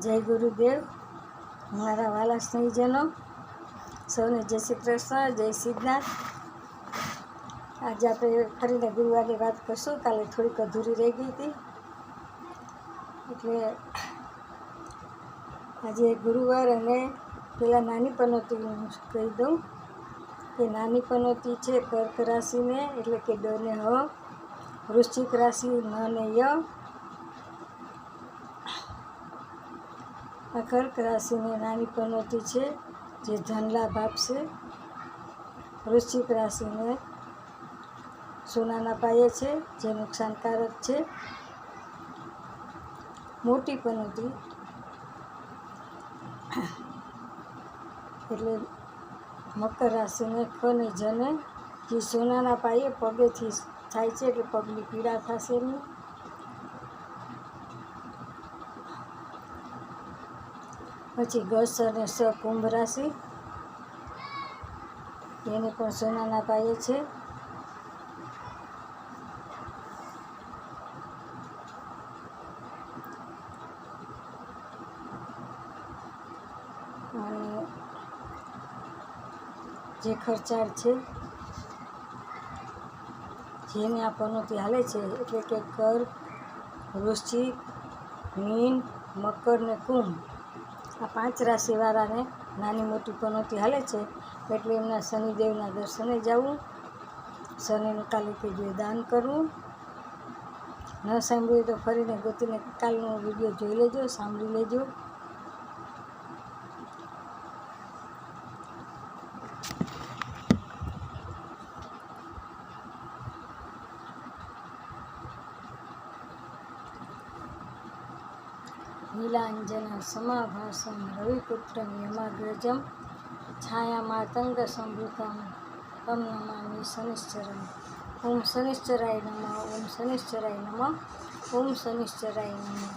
જય ગુરુદેવ. મારા વાલા સ્નેહીજનો, સૌને જય શ્રી કૃષ્ણ, જય સિદ્ધનાથ. આજે આપણે ફરીને ગુરુવારની વાત કરશું. કાલે થોડીક અધૂરી રહી ગઈ હતી. એટલે આજે ગુરુવાર અને પહેલાં નાની પનોતી હું કહી દઉં. કે નાની પનોતી છે કર્ક રાશિને, એટલે કે ડ ને હ, વૃશ્ચિક રાશિ ન ને ય. આ કર્ક રાશિને નાની પનોતી છે, જે ધનલાભ આપશે. વૃશ્ચિક રાશિને સોનાના પાયે છે, જે નુકસાનકારક છે. મોટી પનોતી એટલે મકર રાશિને ખ ને જને, જે સોનાના પાયે પગેથી થાય છે, એટલે પગની પીડા થશે એમની પછી ગસ અને સ કુંભ રાશિ. એને પણ સોનાના પાયે છે. અને જે ખર્ચાળ છે, જેને આ પનોતી હાલે છે, એટલે કે કર, વૃશ્ચિક, મીન, મકર ને કુંભ. આ પાંચ રાશિવાળાને નાની મોટી પનોતી હાલે છે, એટલે એમના શનિદેવના દર્શને જવું, શનિનું કાલે કીધું દાન કરવું. ન સાંભળ્યું તો ફરીને ગોતીને કાલનો વીડિયો જોઈ લેજો, સાંભળી લેજો. નીલાંજન સમાભાસમ રવિપુત્રમ યમાગ્રજમ છાયામાતંગ સંભૃતમ તમ નમામિ શનિશ્ચરમ. ઓમ શનિશ્ચરાય નમઃ, ઓમ શનિશ્ચરાય નમઃ, ઓમ શનિશ્ચરાય નમઃ.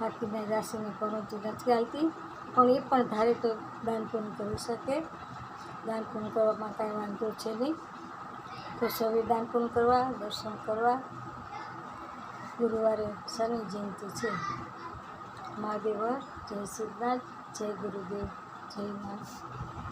બાકીના રાશિની પ્રવૃત્તિ નથી આવતી પણ એ પણ ધારે તો દાન પુણ્ય કરી શકે. દાન કરવામાં કાંઈ વાંધો છે નહીં. તો સૌએ દાન કરવા, દર્શન કરવા. ગુરુવારે શનિ જયંતિ છે. મહાદેવ જય સિદ્ધનાથ જય ગુરુદેવ જય નાથ